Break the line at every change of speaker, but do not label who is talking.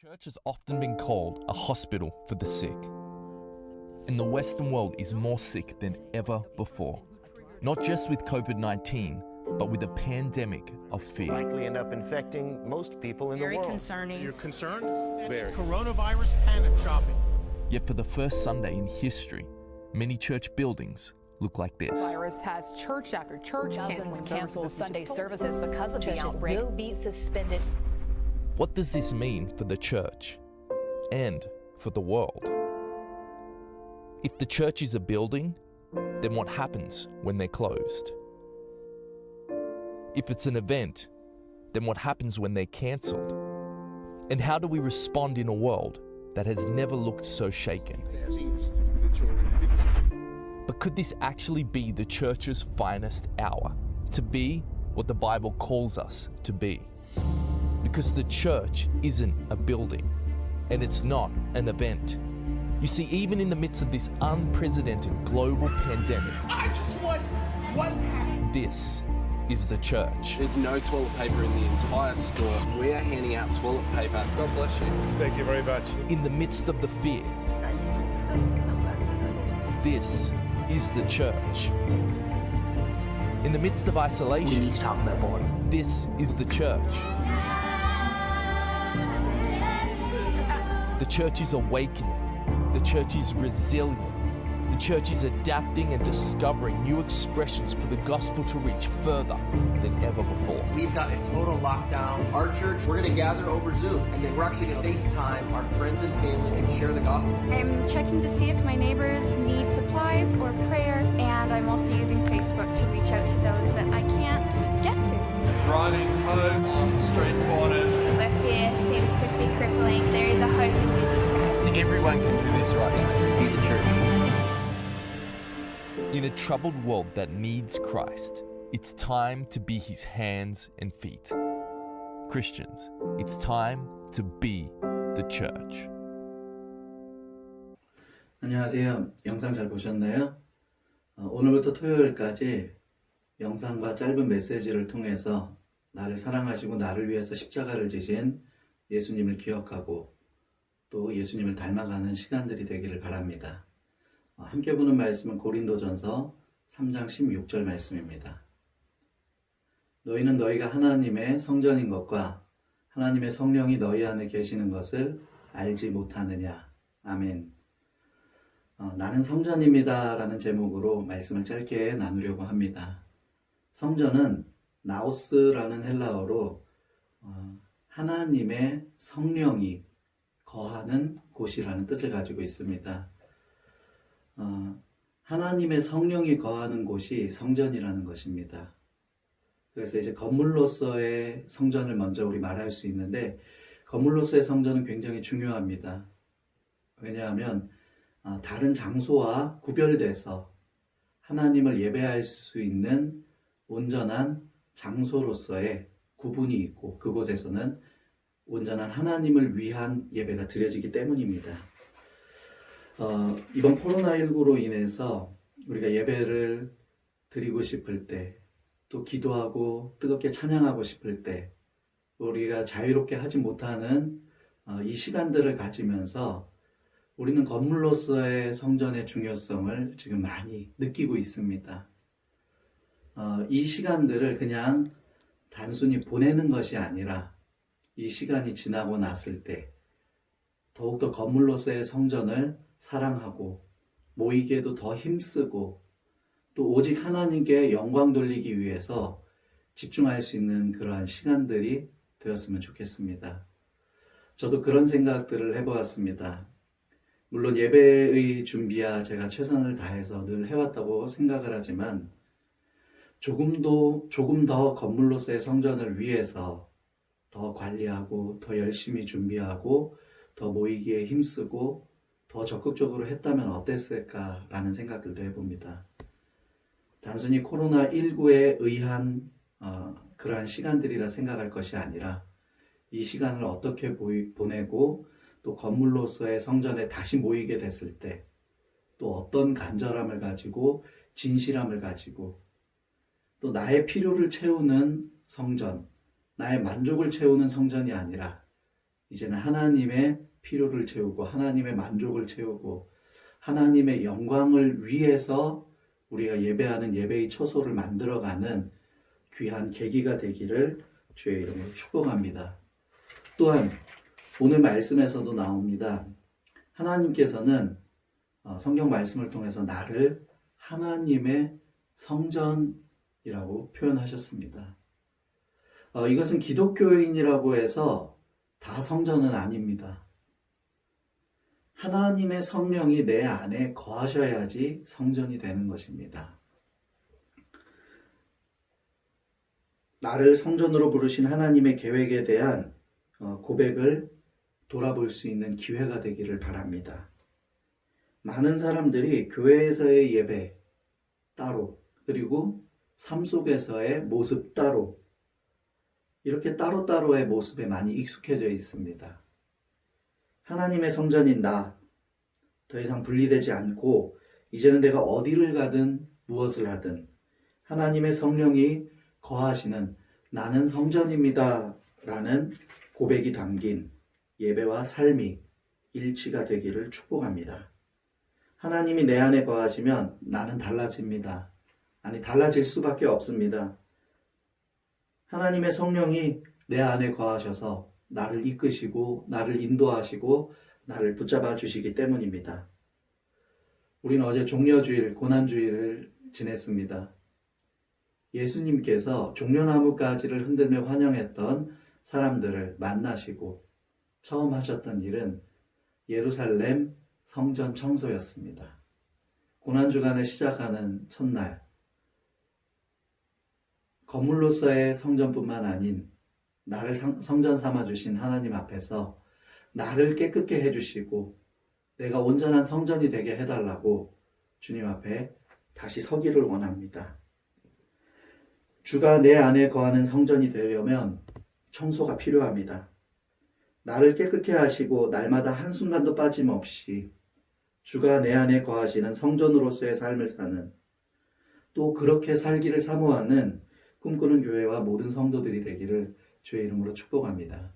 Church has often been called a hospital for the sick. And the Western world is more sick than ever before. Not just with COVID 19, but with a pandemic of fear.
likely end up infecting most people in
Very
the world.
Very concerning.
You're concerned?
Very.
Coronavirus panic shopping.
Yet, for the first Sunday in history, many church buildings look like this.
virus has church after church
Dozens
canceling.
Sunday services because of the outbreak.
will be suspended.
What does this mean for the church and for the world? If the church is a building, then what happens when they're closed? If it's an event, then what happens when they're cancelled? And how do we respond in a world that has never looked so shaken? But could this actually be the church's finest hour? To be what the Bible calls us to be? Because the church isn't a building and it's not an event. You see, even in the midst of this unprecedented global pandemic,
I just want one pack.
this is the church.
There's no toilet paper in the entire store. We're handing out toilet paper. God bless you.
Thank you very much.
In the midst of the fear, this is the church. In the midst of isolation, this is the church. Church is awakening. The church is resilient. The church is adapting and discovering new expressions for the gospel to reach further than ever before.
We've got a total lockdown. Our church, we're going to gather over Zoom, and then we're actually going to FaceTime our friends and family and share the gospel.
I'm checking to see if my neighbors need supplies or prayer, and I'm also using Facebook to reach out to those that I can't get to.
Driving home on street corners.
Where fear seems to be crippling, there is
Everyone can do this right now.
Be the church.
In a troubled world that needs Christ, it's time to be his hands and feet. Christians, it's time to be the church.
안녕하세요. 영상 잘 보셨나요? 어, 오늘부터 토요일까지 영상과 짧은 메시지를 통해서 나를 사랑하시고 나를 위해서 십자가를 지신 예수님을 기억하고 또 예수님을 닮아가는 시간들이 되기를 바랍니다. 어, 함께 보는 말씀은 고린도전서 3장 16절 말씀입니다. 너희는 너희가 하나님의 성전인 것과 하나님의 성령이 너희 안에 계시는 것을 알지 못하느냐. 아멘. 어, 나는 성전입니다. 라는 제목으로 말씀을 짧게 나누려고 합니다. 성전은 나오스라는 헬라어로 어, 하나님의 성령이 거하는 곳이라는 뜻을 가지고 있습니다. 어, 하나님의 성령이 거하는 곳이 성전이라는 것입니다. 그래서 이제 건물로서의 성전을 먼저 우리 말할 수 있는데 건물로서의 성전은 굉장히 중요합니다. 왜냐하면 어, 다른 장소와 구별돼서 하나님을 예배할 수 있는 온전한 장소로서의 구분이 있고 그곳에서는 온전한 하나님을 위한 예배가 드려지기 때문입니다. 어, 이번 코로나19로 인해서 우리가 예배를 드리고 싶을 때, 또 기도하고 뜨겁게 찬양하고 싶을 때, 우리가 자유롭게 하지 못하는 어, 이 시간들을 가지면서 우리는 건물로서의 성전의 중요성을 지금 많이 느끼고 있습니다. 어, 이 시간들을 그냥 단순히 보내는 것이 아니라 이 시간이 지나고 났을 때 더욱더 건물로서의 성전을 사랑하고 모이기에도 더 힘쓰고 또 오직 하나님께 영광 돌리기 위해서 집중할 수 있는 그러한 시간들이 되었으면 좋겠습니다. 저도 그런 생각들을 해보았습니다. 물론 예배의 준비야 제가 최선을 다해서 늘 해왔다고 생각을 하지만 조금도 조금 더 건물로서의 성전을 위해서 더 관리하고 더 열심히 준비하고 더 모이기에 힘쓰고 더 적극적으로 했다면 어땠을까라는 생각들도 해봅니다. 단순히 코로나19에 의한 어, 그러한 시간들이라 생각할 것이 아니라 이 시간을 어떻게 보이, 보내고 또 건물로서의 성전에 다시 모이게 됐을 때 또 어떤 간절함을 가지고 진실함을 가지고 또 나의 필요를 채우는 성전, 나의 만족을 채우는 성전이 아니라 이제는 하나님의 필요를 채우고 하나님의 만족을 채우고 하나님의 영광을 위해서 우리가 예배하는 예배의 처소를 만들어가는 귀한 계기가 되기를 주의 이름으로 축복합니다. 또한 오늘 말씀에서도 나옵니다. 하나님께서는 어, 성경 말씀을 통해서 나를 하나님의 성전이라고 표현하셨습니다. 어, 이것은 기독교인이라고 해서 다 성전은 아닙니다. 하나님의 성령이 내 안에 거하셔야지 성전이 되는 것입니다. 나를 성전으로 부르신 하나님의 계획에 대한 어, 고백을 돌아볼 수 있는 기회가 되기를 바랍니다. 많은 사람들이 교회에서의 예배 따로, 그리고 삶 속에서의 모습 따로, 이렇게 따로따로의 모습에 많이 익숙해져 있습니다. 하나님의 성전인 나, 더 이상 분리되지 않고, 이제는 내가 어디를 가든 무엇을 하든, 하나님의 성령이 거하시는 나는 성전입니다. 라는 고백이 담긴 예배와 삶이 일치가 되기를 축복합니다. 하나님이 내 안에 거하시면 나는 달라집니다. 아니, 달라질 수밖에 없습니다. 하나님의 성령이 내 안에 거하셔서 나를 이끄시고, 나를 인도하시고, 나를 붙잡아 주시기 때문입니다. 우리는 어제 종려주일, 고난주일을 지냈습니다. 예수님께서 종려나무 가지를 흔들며 환영했던 사람들을 만나시고 처음 하셨던 일은 예루살렘 성전 청소였습니다. 고난주간을 시작하는 첫날, 건물로서의 성전뿐만 아닌 나를 상- 성전 삼아 주신 하나님 앞에서 나를 깨끗게 해 주시고 내가 온전한 성전이 되게 해 달라고 주님 앞에 다시 서기를 원합니다. 주가 내 안에 거하는 성전이 되려면 청소가 필요합니다. 나를 깨끗게 하시고 날마다 한순간도 빠짐없이 주가 내 안에 거하시는 성전으로서의 삶을 사는 또 그렇게 살기를 사모하는 꿈꾸는 교회와 모든 성도들이 되기를 주의 이름으로 축복합니다.